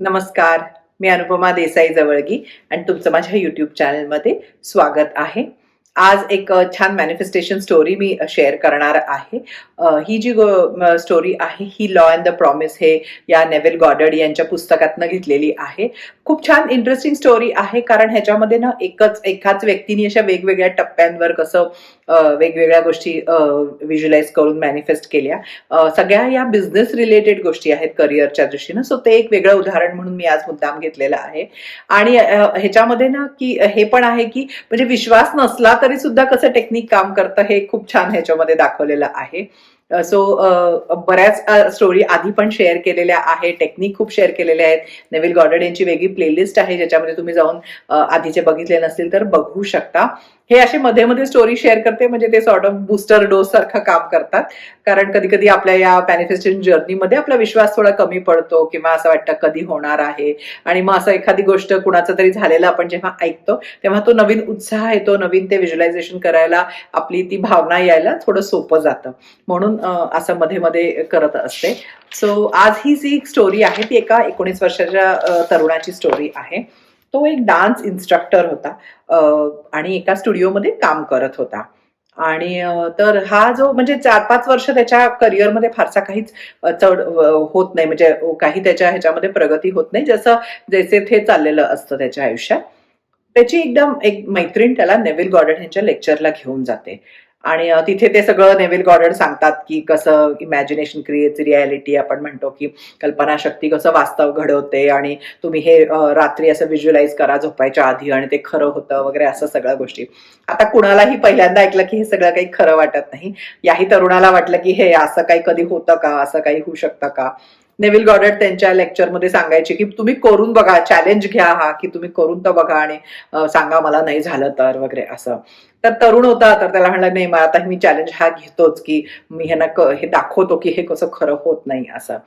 नमस्कार मी अनुपमा देसाई जवळगी आणि तुमचं माझ्या यूट्यूब चॅनलमध्ये स्वागत आहे. आज एक छान मॅनिफेस्टेशन स्टोरी मी शेअर करणार आहे. ही जी स्टोरी आहे ही लॉ अँड द प्रॉमिस हे या नेव्हल गॉडर्ड यांच्या पुस्तकातनं घेतलेली आहे. खूप छान इंटरेस्टिंग स्टोरी आहे कारण ह्याच्यामध्ये ना एकच एकाच व्यक्तीने अशा वेगवेगळ्या टप्प्यांवर कसं वेगवेगळ्या गोष्टी व्हिज्युलाइज करून मॅनिफेस्ट केल्या. सगळ्या या बिझनेस रिलेटेड गोष्टी आहेत करिअरच्या दृष्टीनं. सो ते एक वेगळं उदाहरण म्हणून मी आज मुद्दाम घेतलेलं आहे. आणि ह्याच्यामध्ये ना की हे पण आहे की म्हणजे विश्वास नसला तरी सुद्धा कसं टेक्निक काम करतं हे खूप छान ह्याच्यामध्ये दाखवलेलं आहे. सो बऱ्याच स्टोरी आधी पण शेअर केलेल्या आहे टेक्निक खूप शेअर केलेल्या आहेत. नेव्हिल गॉर्डन यांची वेगळी प्लेलिस्ट आहे ज्याच्यामध्ये तुम्ही जाऊन आधीचे बघितले नसतील तर बघू शकता. हे असे मध्ये मध्ये स्टोरी शेअर करते म्हणजे ते सॉर्ट ऑफ बुस्टर डोस सारखं काम करतात. कारण कधी कधी आपल्या या मॅनिफेस्टेशन जर्नीमध्ये आपला विश्वास थोडा कमी पडतो किंवा असं वाटतं कधी होणार आहे. आणि मग असं एखादी गोष्ट कुणाचं तरी झालेलं आपण जेव्हा ऐकतो तेव्हा तो नवीन उत्साह येतो नवीन ते व्हिज्युलायझेशन करायला आपली ती भावना यायला थोडं सोपं जातं. म्हणून असं मध्ये मध्ये करत असते. सो आज ही जी स्टोरी आहे ती एका एकोणीस वर्षाच्या तरुणाची स्टोरी आहे. तो एक डान्स इन्स्ट्रक्टर होता आणि एका स्टुडिओमध्ये काम करत होता. आणि तर हा जो म्हणजे चार पाच वर्ष त्याच्या करिअरमध्ये फारसा काहीच चढ होत नाही. म्हणजे काही त्याच्या ह्याच्यामध्ये प्रगती होत नाही. जसं जैसे ते चाललेलं असतं त्याच्या आयुष्यात. त्याची एकदम एक मैत्रीण त्याला नेव्हिल गॉर्डन यांच्या लेक्चरला घेऊन जाते. आणि तिथे ते सगळं नेव्हिल गॉर्डन सांगतात की कसं इमॅजिनेशन क्रिएट्स रियालिटी आपण म्हणतो की कल्पनाशक्ती कसं वास्तव घडवते आणि तुम्ही हे रात्री असं व्हिज्युअलाइज करा झोपायच्या आधी आणि ते खरं होतं वगैरे असं सगळ्या गोष्टी. आता कुणालाही पहिल्यांदा ऐकलं की हे सगळं काही खरं वाटत नाही. याही तरुणाला वाटलं की हे असं काही कधी होतं का? असं काही होऊ शकतं का? नेव्हिल गॉडर्ड त्यांच्या लेक्चरमध्ये सांगायचे की तुम्ही करून बघा चॅलेंज घ्या हा की तुम्ही करून तर बघा आणि सांगा मला नाही झालं तर वगैरे असं. तर तरुण होता तर त्याला म्हणलं नाही मला आता मी चॅलेंज हा घेतोच की मी ह्यांना हे दाखवतो की हे कसं खरं होत नाही असं.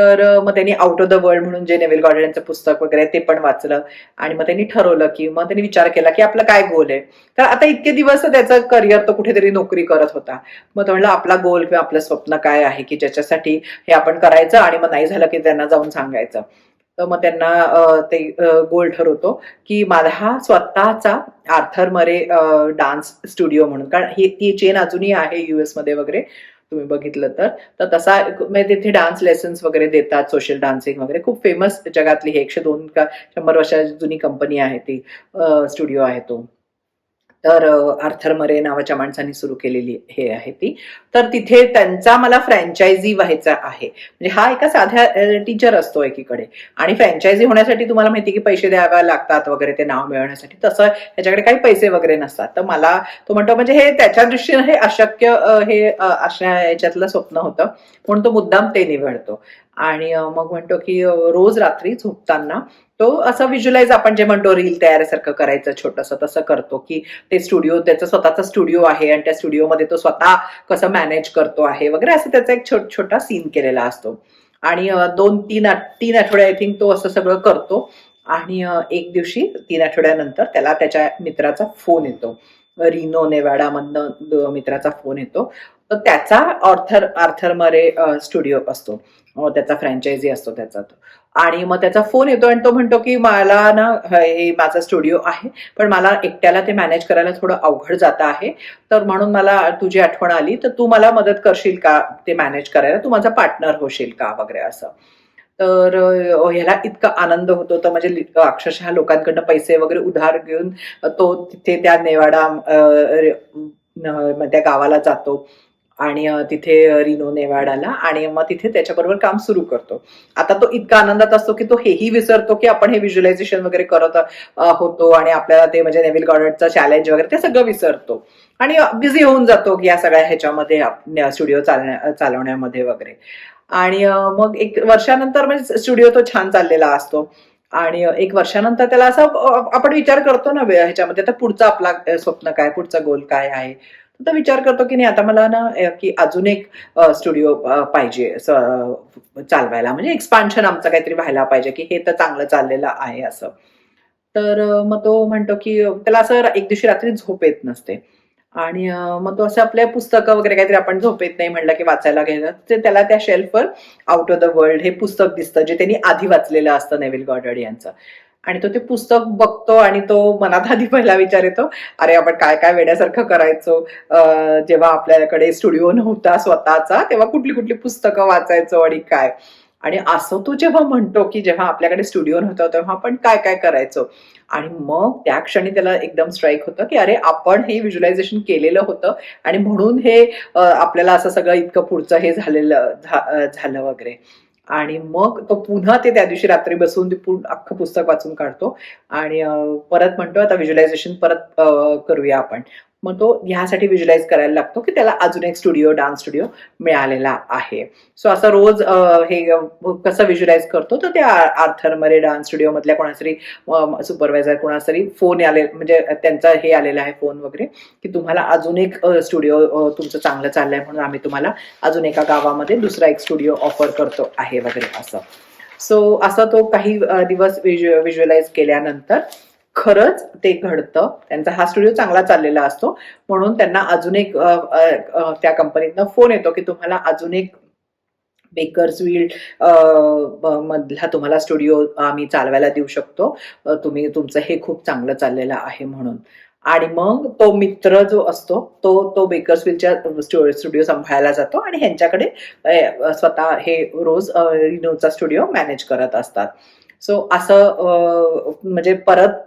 तर मग त्यांनी आउट ऑफ द वर्ल्ड म्हणून जे नेव्हिल गॉर्डन यांचं पुस्तक वगैरे ते पण वाचलं. आणि मग त्यांनी ठरवलं की मग त्यांनी विचार केला की आपलं काय गोल आहे? तर आता इतके दिवस त्याचं करिअर तो कुठेतरी नोकरी करत होता. मग तो म्हणलं आपला गोल किंवा आपलं स्वप्न काय आहे की ज्याच्यासाठी हे आपण करायचं आणि मग नाही झालं की त्यांना जाऊन सांगायचं? तर मग त्यांना ते गोल ठरवतो की माझा हा स्वतःचा आर्थर मरे डान्स स्टुडिओ म्हणून. कारण ही ती चेन अजूनही आहे युएसमध्ये वगैरे. तुम्ही बघितलं तर. तर तसा म्हणजे तिथे डान्स लेसन्स वगैरे देतात सोशल डान्सिंग वगैरे. खूप फेमस जगातली हे एकशे दोन का शंभर वर्षाची जुनी कंपनी आहे ती. स्टुडिओ आहे तो. तर आर्थर मरे नावाच्या माणसांनी सुरू केलेली हे आहे ती. तर तिथे त्यांचा मला फ्रँचायझी व्हायचा आहे. म्हणजे हा एका साध्या टीचर असतो एकीकडे. आणि फ्रँचायझी होण्यासाठी तुम्हाला माहिती की पैसे द्यावे लागतात वगैरे ते नाव मिळवण्यासाठी. तसं त्याच्याकडे काही पैसे वगैरे नसतात. तर मला तो म्हणतो म्हणजे हे त्याच्या दृष्टीनं हे अशक्य हे असण्या अशा याच्यातलं स्वप्न होतं. म्हणून तो मुद्दाम ते निवडतो. आणि मग म्हणतो की रोज रात्री झोपताना तो असं व्हिज्युलाइज आपण जे म्हणतो रील तयारीसारखं करायचं छोटंसं तसं करतो की ते स्टुडिओ त्याचा स्वतःचा स्टुडिओ आहे आणि त्या स्टुडिओमध्ये तो स्वतः कसं मॅनेज करतो आहे वगैरे असं त्याचा एक छोट छोटा सीन केलेला असतो. आणि दोन तीन तीन आठवडे आय थिंक तो असं सगळं करतो आणि एक दिवशी तीन आठवड्यानंतर त्याला त्याच्या मित्राचा फोन येतो. रिनो नेवाडामधनं द- मित्राचा फोन येतो. तर त्याचा ऑर्थर आर्थर मरे स्टुडिओ असतो. त्याचा फ्रँचायझी असतो त्याचा तो. आणि मग त्याचा फोन येतो आणि तो म्हणतो की मला ना हे माझा स्टुडिओ आहे पण मला एकट्याला ते मॅनेज करायला थोडं अवघड जात आहे. तर म्हणून मला तुझी आठवण आली तर तू मला मदत करशील का ते मॅनेज करायला? तू माझा पार्टनर होशील का वगैरे असं. तर ह्याला इतका आनंद होतो तर म्हणजे अक्षरशः लोकांकडनं पैसे वगैरे उधार घेऊन तो तिथे त्या नेवाडा त्या गावाला जातो. आणि तिथे रिनो नेवाडाला आणि मग तिथे त्याच्याबरोबर काम सुरू करतो. आता तो इतका आनंदात असतो की तो हेही विसरतो की आपण हे व्हिज्युलायझेशन वगैरे करत होतो आणि आपल्याला ते म्हणजे नेव्हिल गॉर्डनचं चॅलेंज वगैरे ते सगळं विसरतो. आणि बिझी होऊन जातो की या सगळ्या ह्याच्यामध्ये स्टुडिओ चालण्या चालवण्यामध्ये वगैरे. आणि मग एक वर्षानंतर म्हणजे स्टुडिओ तो छान चाललेला असतो. आणि एक वर्षानंतर त्याला असं आपण विचार करतो ना ह्याच्यामध्ये आता पुढचा आपला स्वप्न काय? पुढचा गोल काय आहे? तर तो विचार करतो की नाही आता मला ना की अजून एक स्टुडिओ पाहिजे असं, चालवायला. म्हणजे एक्सपान्शन आमचं काहीतरी व्हायला पाहिजे की हे तर चांगलं चाललेलं आहे असं. तर मग तो म्हणतो की त्याला असं एक दिवशी रात्री झोप येत नसते. आणि मग तो असं आपल्या पुस्तकं वगैरे काहीतरी आपण झोपेत नाही म्हणलं की वाचायला घ्यायला ते त्याला त्या शेल्फवर आउट ऑफ द वर्ल्ड हे पुस्तक दिसतं जे त्यांनी आधी वाचलेलं असतं नेविल गॉडर्ड यांचं. आणि तो ते पुस्तक बघतो आणि तो मनात आधी पहिला विचार येतो अरे आपण काय काय वेड्यासारखं करायचो? जेव्हा आपल्याकडे स्टुडिओ नव्हता स्वतःचा तेव्हा कुठली कुठली पुस्तकं वाचायचो आणि काय? आणि असं तो जेव्हा म्हणतो की जेव्हा आपल्याकडे स्टुडिओ नव्हता तेव्हा आपण काय काय करायचो? आणि मग त्या क्षणी त्याला एकदम स्ट्राईक होतं की अरे आपण हे व्हिज्युलायझेशन केलेलं होतं आणि म्हणून हे आपल्याला असं सगळं इतकं पुढचं हे झालेलं झालं वगैरे. आणि मग तो पुन्हा ते त्या दिवशी रात्री बसून ते पूर्ण अख्खं पुस्तक वाचून काढतो. आणि परत म्हणतो आता व्हिज्युलायझेशन परत करूया आपण. मग तो ह्यासाठी व्हिज्युलाइज करायला लागतो की त्याला अजून एक स्टुडिओ डान्स स्टुडिओ मिळालेला आहे. सो असं रोज हे कसं व्हिज्युलाइज करतो? तर त्या आर्थर मरे डान्स स्टुडिओ मधल्या कोणातरी सुपरवायझर कोणातरी फोन आले म्हणजे त्यांचा हे आलेला आहे फोन वगैरे की तुम्हाला अजून एक स्टुडिओ तुमचं चांगलं चाललंय म्हणून आम्ही तुम्हाला अजून एका गावामध्ये दुसरा एक स्टुडिओ ऑफर करतो आहे वगैरे असं. सो असा तो काही दिवस विज्युअलाइज केल्यानंतर खरंच ते घडतं. त्यांचा हा स्टुडिओ चांगला चाललेला असतो. म्हणून त्यांना अजून एक त्या कंपनीतनं फोन येतो की तुम्हाला अजून एक बेकर्स विल मधला तुम्हाला स्टुडिओ आम्ही चालवायला देऊ शकतो. तुम्ही तुमचं हे खूप चांगलं चाललेलं आहे म्हणून. आणि मग तो मित्र जो असतो तो तो बेकर्सविलच्या स्टुडिओ सांभाळायला जातो आणि ह्यांच्याकडे स्वतः हे रोज रिनोचा स्टुडिओ मॅनेज करत असतात. सो असं म्हणजे परत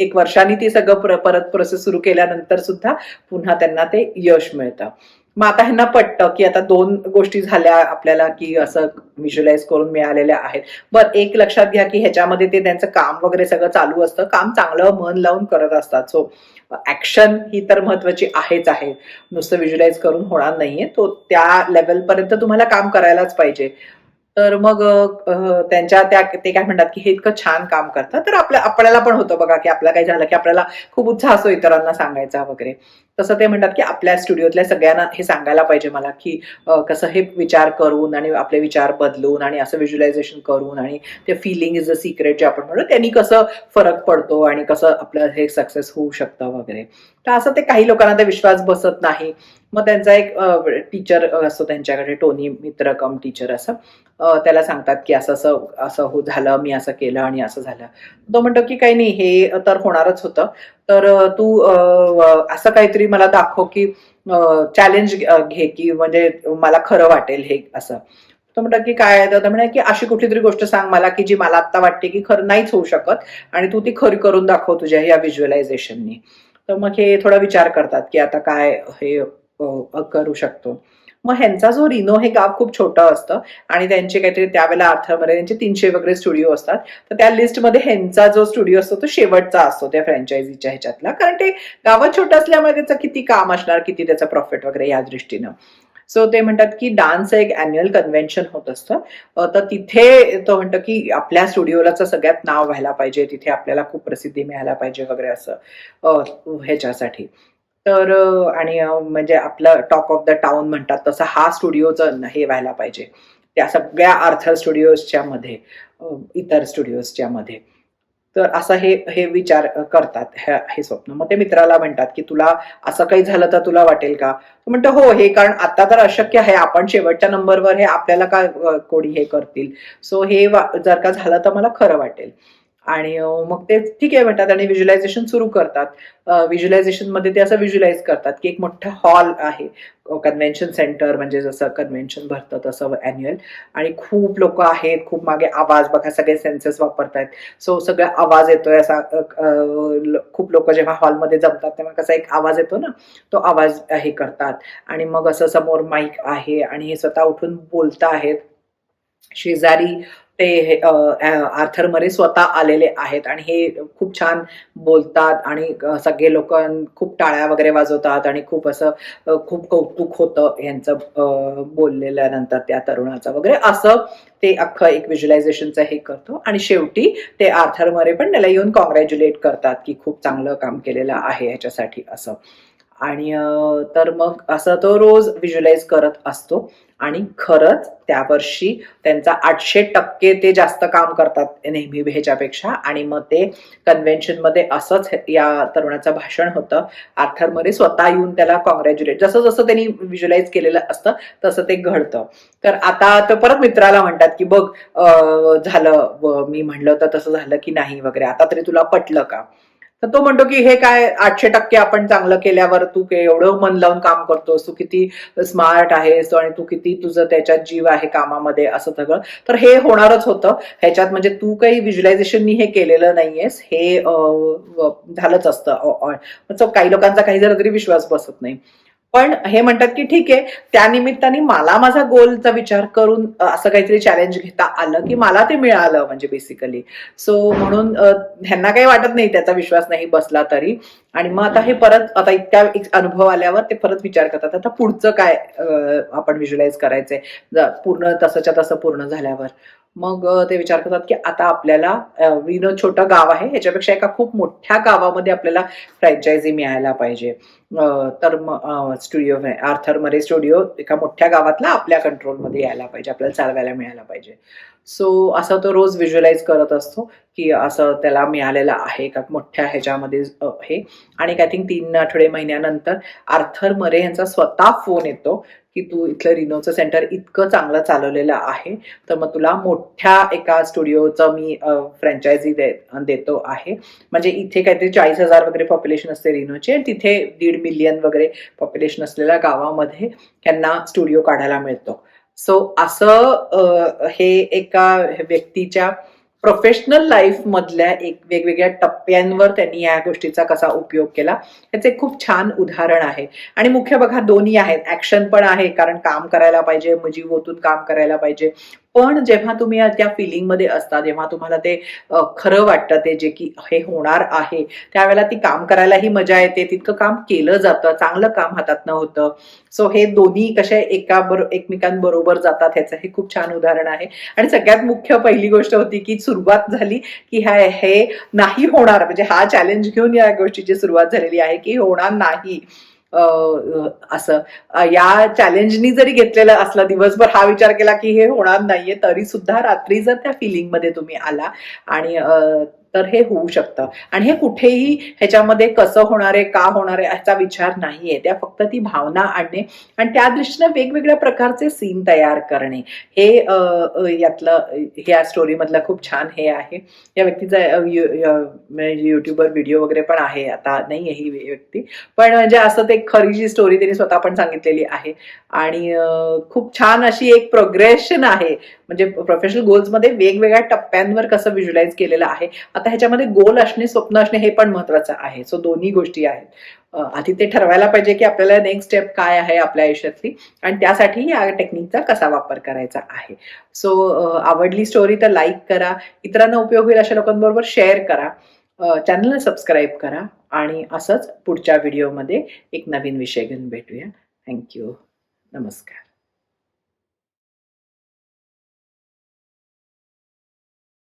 एक वर्षांनी ती सगळं प्र- परत प्रोसेस सुरू केल्यानंतर सुद्धा पुन्हा त्यांना ते यश मिळतं. मग आता ह्यांना पटतं की आता दोन गोष्टी झाल्या आपल्याला की असं व्हिज्युलाइज करून मिळालेल्या आहेत. बरं एक लक्षात घ्या की ह्याच्यामध्ये ते त्यांचं काम वगैरे सगळं चालू असतं. काम चांगलं मन लावून करत असतात. सो ऍक्शन ही तर महत्वाची आहेच आहे. नुसतं व्हिज्युलाइज करून होणार नाहीये. तो त्या लेवलपर्यंत तुम्हाला काम करायलाच पाहिजे. तर मग त्यांच्या त्या ते काय म्हणतात की हे इतकं छान काम करतात. तर आपल्या आपल्याला पण होतं बघा की आपलं काय झालं की आपल्याला खूप उत्साह असतो इतरांना सांगायचा वगैरे. तसं ते म्हणतात की आपल्या स्टुडिओतल्या सगळ्यांना हे सांगायला पाहिजे मला की कसं हे विचार करून आणि आपले विचार बदलून आणि असं व्हिज्युलायझेशन करून आणि ते फिलिंग इज अ सिक्रेट जे आपण म्हणतो त्यांनी कसं फरक पडतो आणि कसं आपलं हे सक्सेस होऊ शकतं वगैरे. तर असं ते काही लोकांना ते विश्वास बसत नाही. मग त्यांचा एक टीचर असतो त्यांच्याकडे टोनी मित्र कम टीचर असं. त्याला सांगतात की असं असं असं हो झालं मी असं केलं आणि असं झालं. तो म्हणतो की काही नाही हे तर होणारच होतं. तर तू असं काहीतरी मला दाखव की चॅलेंज घे की म्हणजे मला खरं वाटेल हे असं. तो म्हणतात की काय तर म्हणे की अशी कुठली तरी गोष्ट सांग मला की जी मला आता वाटते की खरं नाहीच होऊ शकत आणि तू ती खरी करून दाखव तुझ्या या व्हिज्युअलायझेशननी तर मग हे थोडा विचार करतात की आता काय हे करू शकतो. मग ह्यांचा जो रिनो हे गाव खूप छोटं असतं आणि त्यांचे काहीतरी त्यावेळेला अर्थमध्ये त्यांचे तीनशे वगैरे स्टुडिओ असतात. तर त्या लिस्टमध्ये ह्यांचा जो स्टुडिओ असतो तो शेवटचा असतो त्या फ्रँचायझीच्या ह्याच्यातला. कारण ते गावात छोटं असल्यामुळे त्याचं किती काम असणार किती त्याचा प्रॉफिट वगैरे या दृष्टीनं. सो ते म्हणतात की डान्स एक अॅन्युअल कन्व्हेन्शन होत असतं. तर तिथे तो म्हणतो की आपल्या स्टुडिओलाच सगळ्यात नाव व्हायला पाहिजे तिथे आपल्याला खूप प्रसिद्धी मिळायला पाहिजे वगैरे असं ह्याच्यासाठी. तर आणि म्हणजे आपलं टॉक ऑफ द टाउन म्हणतात तसं हा स्टुडिओचं हे व्हायला पाहिजे. त्या सगळ्या आर्थर स्टुडिओजच्या मध्ये इतर स्टुडिओजच्या मध्ये. तर असं हे हे विचार करतात हे स्वप्न. मग ते मित्राला म्हणतात की तुला असं काही झालं तर तुला वाटेल का? तो म्हणतो हो हे कारण आता तर अशक्य आहे. आपण शेवटच्या नंबरवर हे आपल्याला का कोणी हे करतील? सो हे जर का झालं तर मला खरं वाटेल. आणि मग ते ठीक आहे म्हणतात आणि व्हिज्युलायझेशन सुरू करतात. व्हिज्युलायझेशनमध्ये ते असं व्हिज्युलाइज करतात की एक मोठा हॉल आहे. कन्व्हेन्शन सेंटर म्हणजे जसं कन्व्हेन्शन भरतं तसं अॅन्युअल आणि खूप लोक आहेत खूप मागे आवाज बघा सगळे सेन्सेस वापरतायत. सो सगळा आवाज येतोय असा खूप लोक जेव्हा हॉलमध्ये जमतात तेव्हा कसा एक आवाज येतो ना तो आवाज हे करतात. आणि मग असं समोर माईक आहे आणि हे स्वतः उठून बोलता आहेत शेजारी ते हे, आर्थर मरे स्वतः आलेले आहेत आणि हे खूप छान बोलतात आणि सगळे लोक खूप टाळ्या वगैरे वाजवतात आणि खूप असं खूप कौतुक होतं यांचं बोललेल्यानंतर त्या तरुणाचं वगैरे. असं ते अख्खं एक व्हिज्युलायझेशनचं हे करतो आणि शेवटी ते आर्थर मरे पण त्याला येऊन कॉंग्रॅच्युलेट करतात की खूप चांगलं काम केलेलं आहे ह्याच्यासाठी असं. आणि तर मग असं तो रोज व्हिज्युअलाइज करत असतो. आणि खरंच त्या वर्षी त्यांचा आठशे टक्के ते जास्त काम करतात नेहमी ह्याच्यापेक्षा. आणि मग ते कन्व्हेन्शनमध्ये असंच या तरुणाचं भाषण होतं. आर्थरमध्ये स्वतः येऊन त्याला कॉंग्रॅच्युलेट जसं जसं त्यांनी व्हिज्युअलाइज केलेलं असतं तसं ते घडतं. तर आता तर परत मित्राला म्हणतात की बघ झालं मी म्हणलं तर तसं झालं की नाही वगैरे. आता तरी तुला पटलं का? तर तो म्हणतो की हे काय आठशे टक्के आपण चांगलं केल्यावर तू एवढं मन लावून काम करतोस तू किती स्मार्ट आहेस आणि तू किती तुझं त्याच्यात जीव आहे कामामध्ये असं सगळं. तर हे होणारच होतं. ह्याच्यात म्हणजे तू काही व्हिज्युलायझेशननी हे केलेलं नाहीयेस. हे झालंच असतं. काही लोकांचा काही जरा तरी विश्वास बसत नाही. पण हे म्हणतात की ठीक आहे त्यानिमित्ताने मला माझा गोलचा विचार करून असं काहीतरी चॅलेंज घेता आलं की मला ते मिळालं म्हणजे बेसिकली सो म्हणून ह्यांना काही वाटत नाही त्याचा विश्वास नाही बसला तरी. आणि मग आता हे परत आता इतक्या अनुभव आल्यावर ते परत विचार करतात. आता पुढचं काय आपण विज्युलाइज करायचंय? पूर्ण तसंच्या तसं पूर्ण झाल्यावर. मग ते विचार करतात की आता आपल्याला अ, विनो छोटं गाव आहे. ह्याच्यापेक्षा एका खूप मोठ्या गावामध्ये आपल्याला फ्रँचायझी मिळायला पाहिजे. तर मग स्टुडिओ आर्थर मरे स्टुडिओ एका मोठ्या गावातला आपल्या कंट्रोलमध्ये यायला पाहिजे. आपल्याला चालवायला मिळायला पाहिजे. सो असं तो रोज व्हिज्युअलाइज करत असतो की असं त्याला मिळालेलं आहे का? मोठ्या ह्याच्यामध्ये हे. आणि आय थिंक तीन आठवडे महिन्यानंतर आर्थर मरे यांचा स्वतः फोन येतो की तू इथलं रिनोचं सेंटर इतकं चांगलं चालवलेलं आहे तर मग तुला मोठ्या एका स्टुडिओचं मी फ्रँचायझी दे देतो आहे. म्हणजे इथे काहीतरी चाळीस हजार वगैरे पॉप्युलेशन असते रिनोचे तिथे दीड मिलियन वगैरे पॉप्युलेशन असलेल्या गावामध्ये त्यांना स्टुडिओ काढायला मिळतो. सो असं हे एका व्यक्तीच्या प्रोफेशनल लाईफ मधल्या एक वेगवेगळ्या टप्प्यांवर त्यांनी या गोष्टीचा कसा उपयोग केला याचे खूप छान उदाहरण आहे. आणि मुख्य बघा दोन्ही आहेत. ऍक्शन पण आहे कारण काम करायला पाहिजे जीव ओतून काम करायला पाहिजे. पण जेव्हा तुम्ही त्या फिलिंगमध्ये असता जेव्हा तुम्हाला ते खरं वाटतं ते जे की हे होणार आहे त्यावेळेला ती काम करायलाही मजा येते. तितकं काम केलं जातं चांगलं काम हातातनं होतं सो हे दोन्ही कसे एका बरो एकमेकांबरोबर जातात ह्याचं हे खूप छान उदाहरण आहे. आणि सगळ्यात मुख्य पहिली गोष्ट होती की सुरुवात झाली की हा हे नाही होणार. म्हणजे हा चॅलेंज घेऊन या गोष्टीची सुरुवात झालेली आहे की होणार नाही. असं या चॅलेंजनी जरी घेतलेलं असला दिवसभर हा विचार केला की हे होणार नाहीये तरी सुद्धा रात्री जर त्या फिलिंगमध्ये तुम्ही आला आणि तर हे होऊ शकतं. आणि हे कुठेही ह्याच्यामध्ये कसं होणार आहे का होणार आहे याचा विचार नाहीये. त्या फक्त ती भावना आणणे आणि त्या दृष्टीनं वेगवेगळ्या प्रकारचे सीन तयार करणे. हे यातलं या ह्या स्टोरी मधलं खूप छान हे आहे. या व्यक्तीचा युट्यूबवर व्हिडिओ वगैरे पण आहे. आता नाही आहे ही व्यक्ती. पण म्हणजे असं ते खरी जी स्टोरी त्यांनी स्वतः पण सांगितलेली आहे. आणि खूप छान अशी एक प्रोग्रेशन आहे. म्हणजे प्रोफेशनल गोल्समध्ये वेगवेगळ्या टप्प्यांवर कसं व्हिज्युलाइज केलेलं आहे. आता ह्याच्यामध्ये गोल असणे स्वप्न असणे हे पण महत्वाचं आहे. सो दोन्ही गोष्टी आहेत. आधी ते ठरवायला पाहिजे की आपल्याला नेक्स्ट स्टेप काय आहे आपल्या आयुष्यातली आणि त्यासाठी या टेक्निकचा कसा वापर करायचा आहे. सो आवडली स्टोरी तर लाईक करा. इतरांना उपयोग होईल अशा लोकांबरोबर शेअर करा. चॅनलला सबस्क्राईब करा. आणि असंच पुढच्या व्हिडिओमध्ये एक नवीन विषय घेऊन भेटूया. थँक्यू नमस्कार.